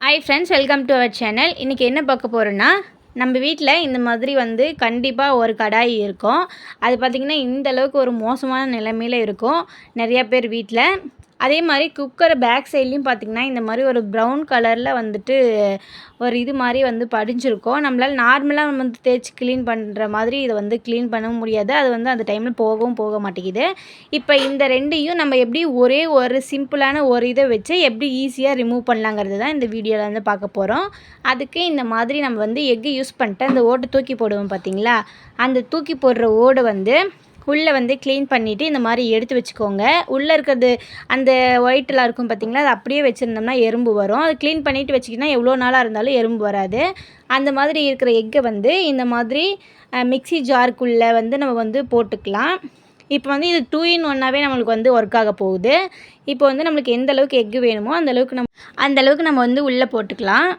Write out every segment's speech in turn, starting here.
Hi friends welcome to our channel இன்றைக்கி என்ன பார்க்க போகிறோன்னா நம்ம வீட்டில் இந்த மாதிரி வந்து கண்டிப்பாக ஒரு கடாய் இருக்கும். அது பார்த்திங்கன்னா இந்த அளவுக்கு ஒரு மோசமான நிலைமையில் இருக்கும். நிறையா பேர் வீட்டில் அதே மாதிரி குக்கர் பேக் சைட்லேயும் பார்த்திங்கன்னா இந்த மாதிரி ஒரு ப்ரௌன் கலரில் வந்துட்டு ஒரு இது மாதிரி வந்து படிஞ்சிருக்கும். நம்மளால் நார்மலாக நம்ம வந்து தேய்ச்சி க்ளீன் பண்ணுற மாதிரி இதை வந்து க்ளீன் பண்ண முடியாது. அது வந்து அந்த டைமில் போகவும் போக மாட்டேங்குது. இப்போ இந்த ரெண்டையும் நம்ம எப்படி ஒரே ஒரு சிம்பிளான ஒரு இதை வச்சு எப்படி ஈஸியாக ரிமூவ் பண்ணலாங்கிறது தான் இந்த வீடியோவில் வந்து பார்க்க போகிறோம் அதுக்கு இந்த மாதிரி நம்ம வந்து எக்கு யூஸ் பண்ணிட்டு அந்த ஓட்டை தூக்கி போடுவோம் பார்த்தீங்களா அந்த தூக்கி போடுற ஓடு வந்து உள்ளே வந்து க்ளீன் பண்ணிவிட்டு இந்த மாதிரி எடுத்து வச்சுக்கோங்க. உள்ளே இருக்கிறது அந்த ஒயிட்டெலாம் இருக்கும் பார்த்திங்களா அது அப்படியே வச்சுருந்தோம்னா எறும்பு வரும். அது க்ளீன் பண்ணிவிட்டு வச்சிக்கிட்டா எவ்வளோ நாளாக இருந்தாலும் எறும்பு வராது. அந்த மாதிரி இருக்கிற எக்கை வந்து இந்த மாதிரி மிக்சி ஜாருக்குள்ளே வந்து நம்ம வந்து போட்டுக்கலாம். இப்போ வந்து இது டூ இன் ஒன்னாகவே நம்மளுக்கு வந்து ஒர்க் ஆக போகுது. இப்போ வந்து நம்மளுக்கு எந்த அளவுக்கு எக்கு வேணுமோ அந்த அளவுக்கு நம்ம அந்த அளவுக்கு நம்ம வந்து உள்ளே போட்டுக்கலாம்.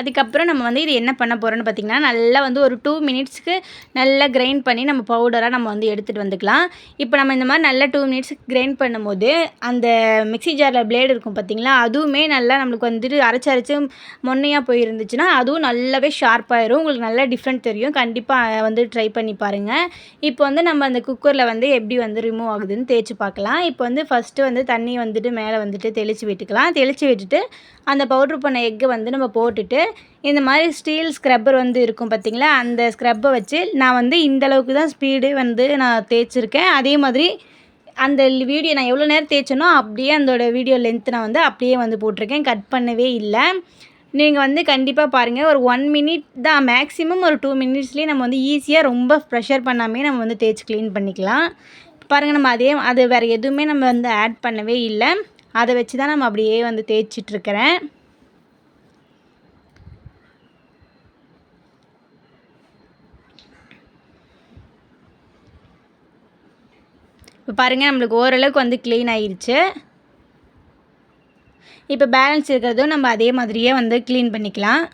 அதுக்கப்புறம் நம்ம வந்து இது என்ன பண்ண போகிறோன்னு பார்த்திங்கன்னா நல்லா வந்து ஒரு டூ மினிட்ஸ்க்கு நல்லா கிரைண்ட் பண்ணி நம்ம பவுடராக நம்ம வந்து எடுத்துகிட்டு வந்துக்கலாம். இப்போ நம்ம இந்த மாதிரி நல்லா டூ மினிட்ஸ்க்கு கிரைண்ட் பண்ணும்போது அந்த மிக்சி ஜாரில் பிளேடு இருக்கும் பார்த்திங்களா அதுவுமே நல்லா நம்மளுக்கு வந்துட்டு அரைச்சி அரைச்சி மொன்னையாக போயிருந்துச்சுன்னா அதுவும் நல்லாவே ஷார்ப்பாயிரும் உங்களுக்கு நல்லா டிஃப்ரெண்ட் தெரியும். கண்டிப்பாக வந்து ட்ரை பண்ணி பாருங்கள் இப்போ வந்து நம்ம அந்த குக்கரில் வந்து எப்படி வந்து ரிமூவ் ஆகுதுன்னு தேய்ச்சி பார்க்கலாம். இப்போ வந்து ஃபஸ்ட்டு வந்து தண்ணி வந்துட்டு மேலே வந்துட்டு தெளித்து விட்டுக்கலாம். தெளித்து விட்டுட்டு அந்த பவுட்ரு பண்ண எக்கை வந்து நம்ம போட்டுட்டு இந்த மாதிரி ஸ்டீல் ஸ்க்ரப்பர் வந்து இருக்கும் பார்த்திங்களா அந்த ஸ்க்ரப்பை வச்சு நான் வந்து இந்தளவுக்கு தான் ஸ்பீடு வந்து நான் தேய்ச்சிருக்கேன். அதே மாதிரி அந்த வீடியோ நான் எவ்வளோ நேரம் தேய்ச்சனோ அப்படியே அதோட வீடியோ லென்த்து நான் வந்து அப்படியே வந்து போட்டிருக்கேன். கட் பண்ணவே இல்லை. நீங்கள் வந்து கண்டிப்பாக பாருங்கள் ஒரு ஒன் மினிட் தான் மேக்ஸிமம் ஒரு டூ மினிட்ஸ்லேயே நம்ம வந்து ஈஸியாக ரொம்ப ப்ரெஷர் பண்ணாமே நம்ம வந்து தேய்ச்சி க்ளீன் பண்ணிக்கலாம். பாருங்கள் நம்ம அதே அது வேறு எதுவுமே நம்ம வந்து ஆட் பண்ணவே இல்லை. அதை வச்சு தான் நம்ம அப்படியே வந்து தேய்ச்சிட்ருக்கிறேன் இப்போ பாருங்கள் நம்மளுக்கு ஓரளவுக்கு வந்து க்ளீன் ஆயிடுச்சு இப்போ பேலன்ஸ் இருக்கிறதும் நம்ம அதே மாதிரியே வந்து க்ளீன் பண்ணிக்கலாம்.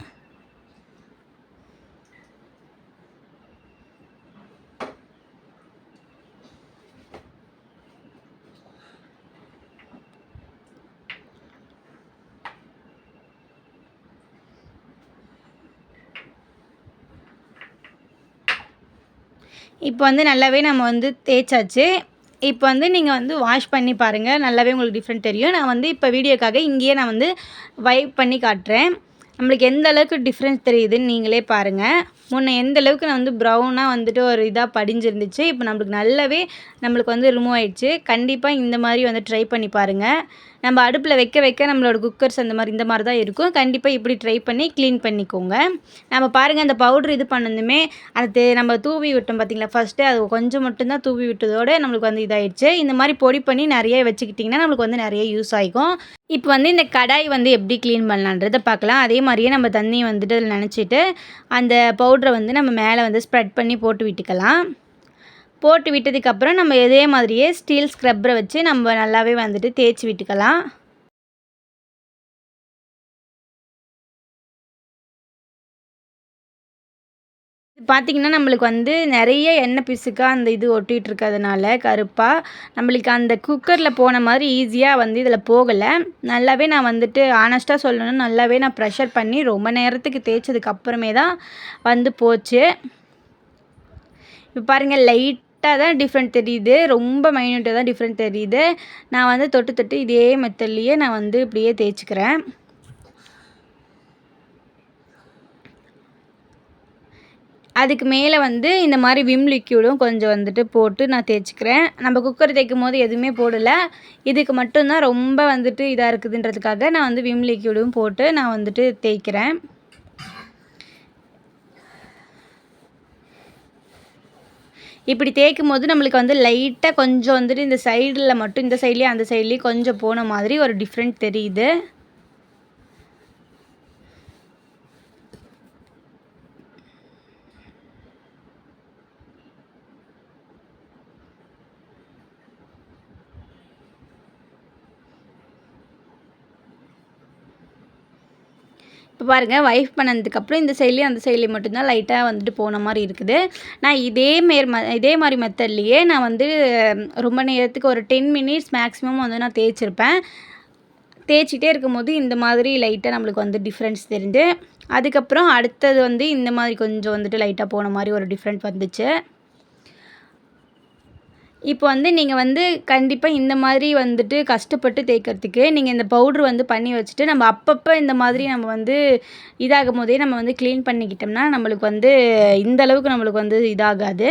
இப்போ வந்து நல்லாவே நம்ம வந்து தேய்ச்சாச்சு. இப்போ வந்து நீங்கள் வந்து வாஷ் பண்ணி பாருங்கள் நல்லாவே உங்களுக்கு டிஃப்ரெண்ட் தெரியும். நான் வந்து இப்போ வீடியோக்காக இங்கேயே நான் வந்து வைப் பண்ணி காட்டுறேன். நம்மளுக்கு எந்த அளவுக்கு டிஃப்ரென்ஸ் தெரியுதுன்னு நீங்களே பாருங்கள் முன்னே எந்த அளவுக்கு நான் வந்து ப்ரௌனாக வந்துட்டு ஒரு இதாக படிஞ்சிருந்துச்சு இப்போ நம்மளுக்கு நல்லாவே நம்மளுக்கு வந்து ரிமூவ் ஆயிடுச்சு. கண்டிப்பாக இந்த மாதிரி வந்து ட்ரை பண்ணி பாருங்கள் நம்ம அடுப்பில் வைக்க வைக்க நம்மளோட குக்கர்ஸ் அந்த மாதிரி இந்த மாதிரி தான் இருக்கும். கண்டிப்பாக இப்படி ட்ரை பண்ணி க்ளீன் பண்ணிக்கோங்க. நம்ம பாருங்கள் அந்த பவுட்ரு இது பண்ணதுமே அது நம்ம தூவி விட்டோம் பார்த்திங்களா ஃபஸ்ட்டு அது கொஞ்சம் மட்டும்தான் தூவி விட்டதோடு நம்மளுக்கு வந்து இதாகிடுச்சு இந்த மாதிரி பொடி பண்ணி நிறைய வச்சுக்கிட்டிங்கன்னா நம்மளுக்கு வந்து நிறைய யூஸ் ஆகிக்கும் இப்போ வந்து இந்த கடாய் வந்து எப்படி க்ளீன் பண்ணலான்றதை பார்க்கலாம். அதே மாதிரியே நம்ம தண்ணியை வந்துட்டு அதில் நினச்சிட்டு அந்த பவுட்ரை வந்து நம்ம மேலே வந்து ஸ்ப்ரெட் பண்ணி போட்டு விட்டுக்கலாம். போட்டு விட்டதுக்கப்புறம் நம்ம இதே மாதிரியே ஸ்டீல் ஸ்க்ரப்பரை வச்சு நம்ம நல்லாவே வந்துட்டு தேய்ச்சி விட்டுக்கலாம். பார்த்திங்கன்னா நம்மளுக்கு வந்து நிறைய எண்ணெய் பிசுக்காக அந்த இது ஒட்டிகிட்டு இருக்கிறதுனால கருப்பாக நம்மளுக்கு அந்த குக்கரில் போன மாதிரி ஈஸியாக வந்து இதில் போகலை. நல்லாவே நான் வந்துட்டு ஆனஸ்ட்டாக சொல்லணும் நல்லாவே நான் ப்ரெஷர் பண்ணி ரொம்ப நேரத்துக்கு தேய்ச்சதுக்கு அப்புறமே தான் வந்து போச்சு. இப்போ பாருங்கள் லைட்டாக தான் டிஃப்ரெண்ட் தெரியுது. ரொம்ப மைன்யூட்டாக தான் டிஃப்ரெண்ட் தெரியுது. நான் வந்து தொட்டு தொட்டு இதே மெத்தட்லேயே நான் வந்து இப்படியே தேய்ச்சிக்கிறேன். அதுக்கு மேலே வந்து இந்த மாதிரி விம் லிக்யூடும் கொஞ்சம் வந்துட்டு போட்டு நான் தேய்ச்சிக்கிறேன். நம்ம குக்கர் தேய்க்கும் போது எதுவுமே போடலை. இதுக்கு மட்டும்தான் ரொம்ப வந்துட்டு இதாக இருக்குதுன்றதுக்காக நான் வந்து விம் லிக்யூடும் போட்டு நான் வந்துட்டு தேய்க்கிறேன். இப்படி தேய்க்கும் போது நம்மளுக்கு வந்து லைட்டாக கொஞ்சம் வந்துட்டு இந்த சைடில் மட்டும் இந்த சைட்லேயும் அந்த சைட்லேயும் கொஞ்சம் போன மாதிரி ஒரு டிஃப்ரெண்ட் தெரியுது. இப்போ பாருங்கள் வைஃப் பண்ணதுக்கப்புறம் இந்த சைட்லேயும் அந்த சைட்லேயும் மட்டும்தான் லைட்டாக வந்துட்டு போன மாதிரி இருக்குது. நான் இதே மேர் இதே மாதிரி மெத்தட்லேயே நான் வந்து ரொம்ப நேரத்துக்கு ஒரு டென் மினிட்ஸ் மேக்ஸிமம் வந்து நான் தேய்ச்சிருப்பேன். தேய்ச்சிட்டே இருக்கும்போது இந்த மாதிரி லைட்டாக நம்மளுக்கு வந்து டிஃப்ரென்ஸ் தெரிஞ்சு அதுக்கப்புறம் அடுத்தது வந்து இந்த மாதிரி கொஞ்சம் வந்துட்டு லைட்டாக போன மாதிரி ஒரு டிஃப்ரெண்ட் வந்துச்சு. இப்போ வந்து நீங்கள் வந்து கண்டிப்பாக இந்த மாதிரி வந்துட்டு கஷ்டப்பட்டு தேய்க்கிறதுக்கு நீங்கள் இந்த பவுட்ரு வந்து பண்ணி வச்சுட்டு நம்ம அப்பப்போ இந்த மாதிரி நம்ம வந்து இதாகும் போதே நம்ம வந்து க்ளீன் பண்ணிக்கிட்டோம்னா நம்மளுக்கு வந்து இந்த அளவுக்கு நம்மளுக்கு வந்து இதாகாது.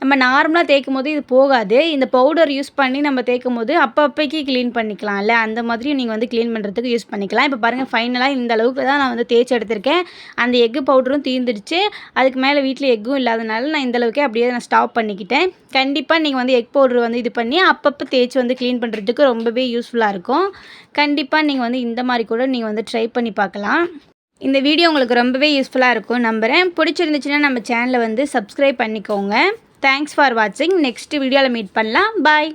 நம்ம நார்மலாக தேய்க்கும் போது இது போகாது. இந்த பவுடர் யூஸ் பண்ணி நம்ம தேய்க்கும் போது அப்பப்போக்கி க்ளீன் பண்ணிக்கலாம்ல. அந்த மாதிரி நீங்கள் வந்து க்ளீன் பண்ணுறதுக்கு யூஸ் பண்ணிக்கலாம். இப்போ பாருங்கள் ஃபைனலாக இந்த அளவுக்கு தான் நான் வந்து தேய்ச்சி எடுத்திருக்கேன். அந்த எக்கு பவுடரும் தீர்ந்துடுச்சு அதுக்கு மேலே வீட்டில் எக்கும் இல்லாதனால நான் இந்த அளவுக்கே அப்படியே நான் ஸ்டாப் பண்ணிக்கிட்டேன். கண்டிப்பாக நீங்கள் வந்து எக் பவுட்ரு வந்து இது பண்ணி அப்பப்போ தேய்ச்சி வந்து க்ளீன் பண்ணுறதுக்கு ரொம்பவே யூஸ்ஃபுல்லாக இருக்கும். கண்டிப்பாக நீங்கள் வந்து இந்த மாதிரி கூட நீங்கள் வந்து ட்ரை பண்ணி பார்க்கலாம். இந்த வீடியோ உங்களுக்கு ரொம்பவே யூஸ்ஃபுல்லாக இருக்கும் நம்புகிறேன் பிடிச்சிருந்துச்சுன்னா நம்ம சேனலை வந்து சப்ஸ்கிரைப் பண்ணிக்கோங்க. தேங்க்ஸ் ஃபார் வாட்சிங் நெக்ஸ்ட் வீடியோவில் மீட் பண்ணலாம். பாய்